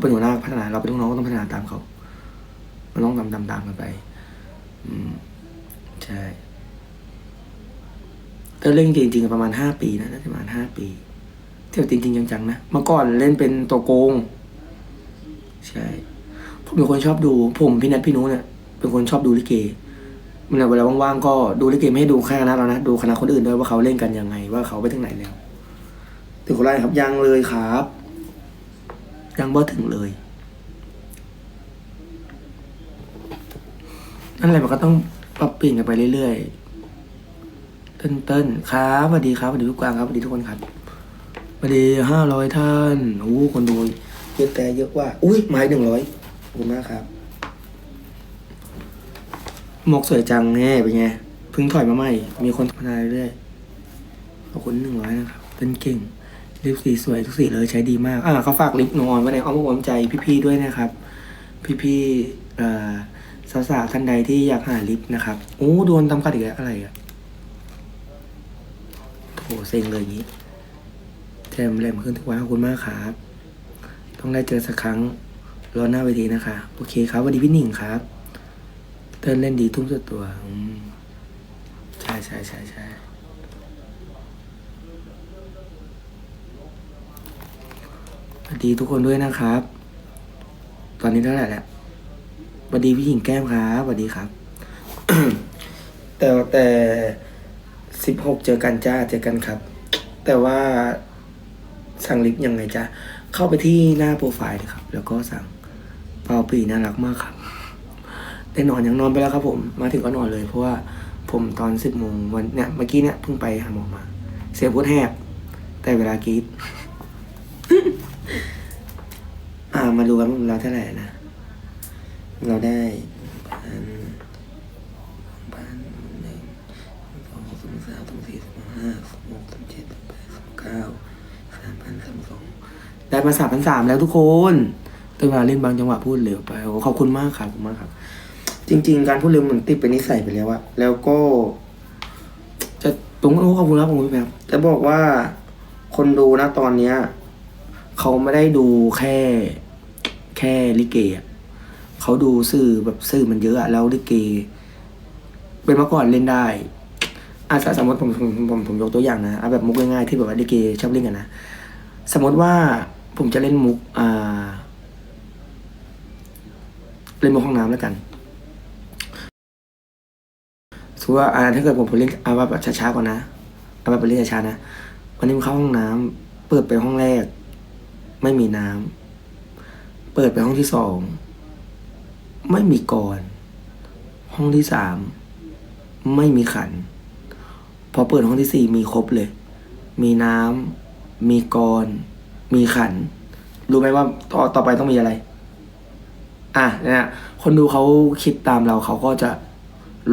เป็นหัวหน้าพัฒนา เราเป็นลูกน้องก็ต้องพัฒนาตามเขามันต้องทำตามตามกันไป อืม ใช่แต่เล่นจริงๆประมาณห้าปีนะน่าจะประมาณห้าปี เที่ยวจริงๆจังๆนะเมื่อก่อนเล่นเป็นตัวโกง ใช่ผมเป็นคนชอบดู ผมพี่นัทพี่นุ้เนี่ยเป็นคนชอบดูลิเกเวลาเวลาว่างๆก็ดูลิเกไม่ให้ดูแค่คณะเรานะดูคณะคนอื่นด้วยว่าเขาเล่นกันยังไง ว่าเขาไปถึงไหนแล้วถึงคนแรครับยังเลยครับ ยังบ่ถึงเลยนั่นแหละมันก็ต้องปรับเปลี่ยนกันไปเรื่อยๆ เต้นเต้นครับสวัสดีครับสวัสดีทุกกวางครับสวัสดีทุกคนครับสวัสดีห้าร้อยท่านโอ้คนดูเยอะแต่เยอะว่า อุ้ยไม้หนึ่งร้อยขอบคุณมากครับหมกสวยจังแน่เป็นไงพิ่งถอยมาใหม่ มีคนพัฒนาเรื่อยๆขอบคุณหนึ่งร้อยนะครับเต้นเก่ง ลิปสีสวยทุกสีเลยใช้ดีมาก อ่าเขาฝากลิปนอนไว้ในอ้อมอกอ้อมใจพี่ๆด้วยนะครับ พี่ๆเอ่อสาวๆท่านใดที่อยากหาลิปนะครับโอ้โดนทำกัดอีกแล้วอะไรอะโถเซ็งเลยอย่างนี้แถมแหลมขึ้นทุกวันขอบคุณมากครับ ต้องได้เจอสักครั้งรอหน้าเวทีนะคะ โอเคครับสวัสดีพี่หนิงครับเต้นเล่นดีทุ่มสุดตัวอืมใช่ใช่ใช่ใช่ วัสดีทุกคนด้วยนะครับ ตอนนี้เท่าไหร่แล้วสวัสดีพี่หญิงแก้มครับสวัสดีครับ แต่แต่สิบหกเจอกันจ้าเจอกันครับ แต่ว่าสั่งลิฟต์ยังไงจ้าเข้าไปที่หน้าโปรไฟล์เลยครับ แล้วก็สั่งเปาปีน่ารักมากครับได้นอนยังนอนไปแล้วครับผม มาถึงก็นอนเลย เพราะว่าผมตอนสิบโมงวันเนี่ยเมื่อกี้เนี่ยเพิ่งไปหาหมอมา เสียงพูดแหบแต่เวลากีด อ่ามาดูกันว่าเราเท่าไหร่นะ เราได้พันพันหนึ่งสองสามสามสามสี่สามห้าสามหกสามเจ็ดสามแปดสามเก้าสามพันสามสองได้มาสามพันสามแล้วทุกคนแต่เวลาเล่นบางจังหวะพูดเร็วไปโอ้ขอบคุณมากครับขอบคุณมากครับ จริง ๆ การพูดเร็วมันติดเป็นนิสัยไปแล้วอะแล้วก็ จะตรงโอ้ขอบคุณครับผมพี่แพมจะบอกว่าคนดูนะตอนเนี้ย เขาไม่ได้ดูแค่แค่ลิเกอะเขาดูสื่อแบบสื่อมันเยอะอะแล้วลิเก เป็นเมื่อก่อนเล่นได้อาสสมมติผมผมผมผมยกตัวอย่างนะเอาแบบมุกง่ายๆที่แบบว่าลิเกชอบเล่นกันนะสมมติว่าผมจะเล่นมุกอ่าเล่นมุกห้องน้ำแล้วกันสมมติว่าอ่าถ้าเกิดผมผมเล่นเอาแบบช้าๆก่อนนะเอาแบบเล่นช้าๆนะวันนี้ผมเข้าห้องน้ำเปิดไปห้องแรก ไม่มีน้ำ เปิดไปห้องที่สอง ไม่มีกร ห้องที่สาม ไม่มีขัน พอเปิดห้องที่สี่มีครบเลย มีน้ำ มีกร มีขัน รู้ไหมว่าต่อต่อไปต้องมีอะไร อะเนี่ยคนดูเขาคิดตามเราเขาก็จะ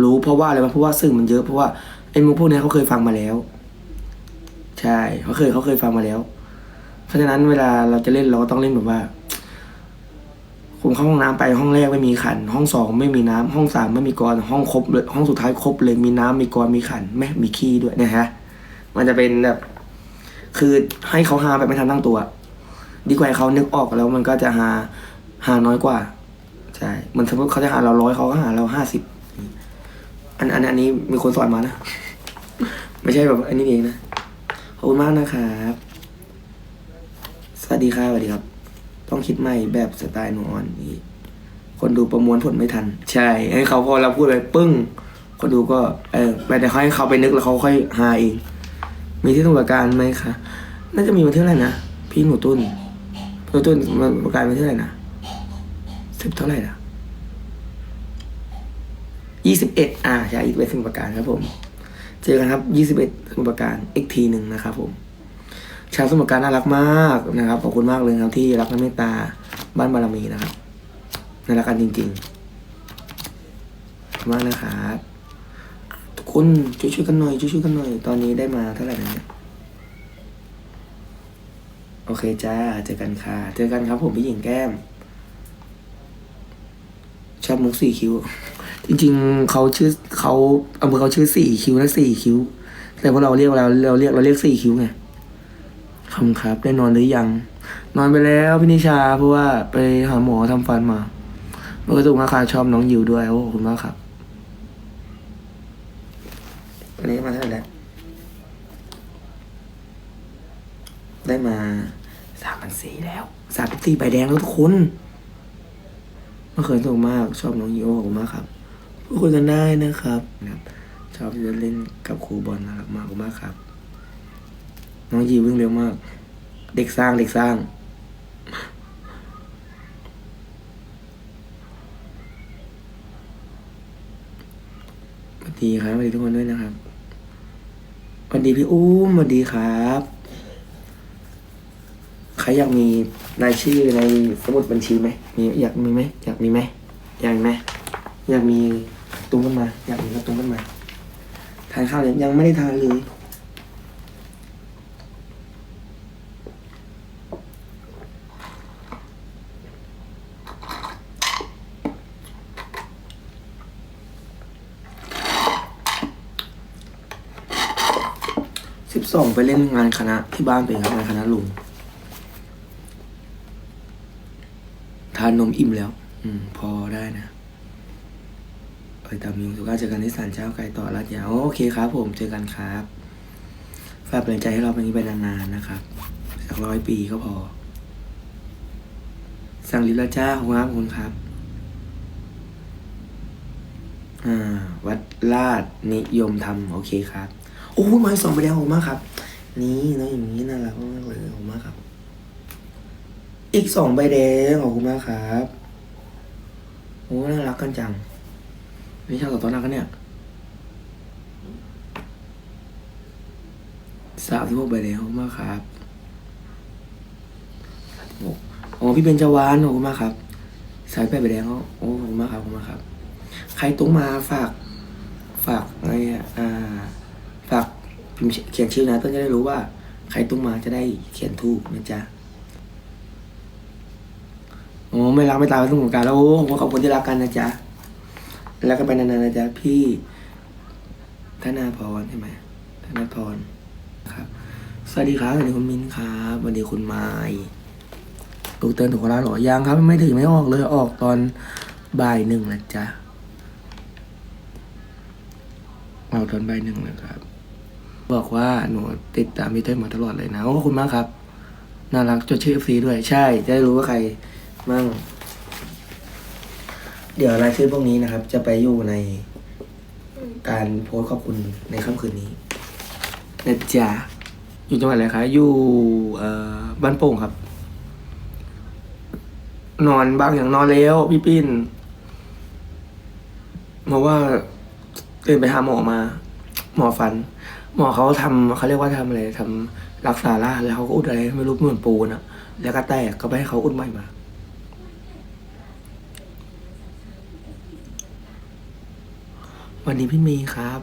รู้เพราะว่าอะไรเพราะว่าสื่อมันเยอะเพราะว่าไอ้มุกพวกนี้เขาเคยฟังมาแล้ว ใช่เขาเคยเขาเคยฟังมาแล้ว เพราะฉะนั้นเวลาเราจะเล่นเราก็ต้องเล่นแบบว่าผมเข้าห้องน้ำไปห้องแรกไม่มีขัน ห้องสองไม่มีน้ำห้องสามไม่มีกรห้องครบเลยห้องสุดท้ายครบเลยมีน้ำมีกรมีขันไม่มีขี้ด้วยเนะฮะ มันจะเป็นแบบ คือให้เขาหาแบบไม่ทันตั้งตัว ดีกว่าเขานึกออกแล้วมันก็จะหาหาน้อยกว่าใช่มันสมมติเขาจะหาเราร้อยเขาก็หาเราห้าสิบอันอันอันนี้มีคนสอนมานะ ไม่ใช่แบบอันนี้เองนะขอบคุณมากนะครับ สวัสดีครับสวัสดีครับ ต้องคิดใหม่แบบสไตล์หนูอ่อนนี่คนดูประมวลผลไม่ทัน ใช่ ให้เขาพอเราพูดไปปึ้ง คนดูก็เออไปแต่เขาให้เขาไปนึกแล้วเขาค่อยหาเอง มีที่สมุทรปราการไหมคะน่าจะมีวันที่เท่าไหร่นะพี่หนูตุ้นหนูตุ้นมันประกาศวันที่เท่าไหร่นะสิบเท่าไหร่นะยี่สิบเอ็ดอ่าใช่ยี่สิบเอ็ดสมุปราการครับผม เจอกันครับยี่สิบเอ็ดสมุทรปราการอีกทีหนึ่งนะครับผม ชาวสมุทรการน่ารักมากนะครับ ขอบคุณมากเลยครับที่รักและเมตตาบ้านบารมีนะครับน่ารักกันจริงๆขอบคุณมากนะครับทุกคนช่วยๆกันหน่อยช่วยๆกันหน่อย ตอนนี้ได้มาเท่าไหร่นะเนี่ยโอเคจ้าเจอกันค่ะ เจอกันครับผมพี่หญิงแก้ม ชอบมุกสี่คิ้วจริงๆเขาชื่อเขาอำเภอเขาชื่อสี่คิ้วและสี่คิ้วแต่พวกเราเรียกเราเราเรียกเราเรียกสี่คิ้วไง ขอบคุณครับ ได้นอนหรือยัง นอนไปแล้วพี่นิชา เพราะว่าไปหาหมอทำฟันมาเมื่อกระตุกมาค่ะชอบน้องยิวด้วย โอ้ขอบคุณมากครับวันนี้มาเท่าไหร่แล้วได้มาสามพันสี่แล้วสามพันสี่ใบแดงแล้วทุกคนเมื่อคืนสนุกมาก ชอบน้องยิวขอบคุณมากครับพูดคุยกันได้นะครับนะครับชอบจะเล่นกับครูบอลน่ารักมากขอบคุณมากครับ น้องยิววิ่งเร็วมาก เด็กสร้างเด็กสร้าง สวัสดีครับสวัสดีทุกคนด้วยนะครับ สวัสดีพี่อุ้มสวัสดีครับ ใครอยากมีรายชื่อในสมุดบัญชีไหม มีอยากมีไหม อยากมีไหม อยากมีไหมอยากมีตุ้งกันมา อยากมีกระตุ้งกันมา ทานข้าวยังยังไม่ได้ทานเลย สิบสองไปเล่นงานคณะที่บ้านเป็นครับงานคณะลุงทานนมอิ่มแล้ว อืม พอได้นะเอ้ยตามมิวสุก้าเจอกันที่ศาลเจ้าไก่ต่อรัดยาโอเคครับผมเจอกันครับฝากเป็นกำลังใจให้เราเป็นนี้ไปนานๆนะครับสักร้อยปีก็พอ สั่งลิลาจ้าของครับคุณครับ อ่า วัดลาดนิยมธรรม โอเคครับ โอ้ยไม้สองใบแดงขอบคุณมากครับ นี่น้องอย่างนี้น่ารักมากเลยขอบคุณมากครับ อีกสองใบแดงขอบคุณมากครับโอ้น่ารักกันจังนี่ชอบกับต้นรักกันเนี่ยสามสิบหกใบแดงขอบคุณมากครับสามสิบหกอ๋อพี่เบญจวานขอบคุณมากครับ สายแปดใบแดงเขาโอ้ขอบคุณมากครับขอบคุณมากครับ ใครตุ้งมาฝาก ฝากอะไรอะอ่า พิมพ์เขียนชื่อนะเพื่อนจะได้รู้ว่า ใครตุ้งมาจะได้เขียนถูกนะจ๊ะโอ้ไม่รักไม่ตายไม่ต้องเหมือนกันแล้วโอ้ผมขอบคุณที่รักกันนะจ๊ะแล้วก็ไปนานๆนะจ๊ะพี่ธนาพรใช่ไหมธนาพรครับ สวัสดีครับสวัสดีคุณมิ้นครับสวัสดีคุณไม้ตูกเตือนถูกแล้วหรอยังครับ ไม่ถึงไม่ออกเลยออกตอนบ่ายหนึ่งนะจ๊ะเอาตอนใบหนึ่งนะครับ บอกว่าหนูติดตามพี่เต้ยมาตลอดเลยนะโอ้ขอบคุณมากครับ น่ารักจดชื่อฟรีด้วยใช่ จะได้รู้ว่าใครมั่ง เดี๋ยวรายชื่อพวกนี้นะครับ จะไปอยู่ในการโพสต์ขอบคุณในค่ำคืนนี้นะจ๊ะอยู่จังหวัดอะไรคะอยู่เอ่อบ้านโป่งครับ นอนบ้างอย่างนอนแล้วพี่ปิ้นเพราะว่าตื่นไปหาหมอมา หมอฟัน หมอเขาทำเขาเรียกว่าทำอะไรทำรักษาล่าแล้วเขาก็อุดอะไรไม่รู้เหมือนปูนอะแล้วก็แตกก็ไปให้เขาอุดใหม่มาวันนี้พี่มีครับ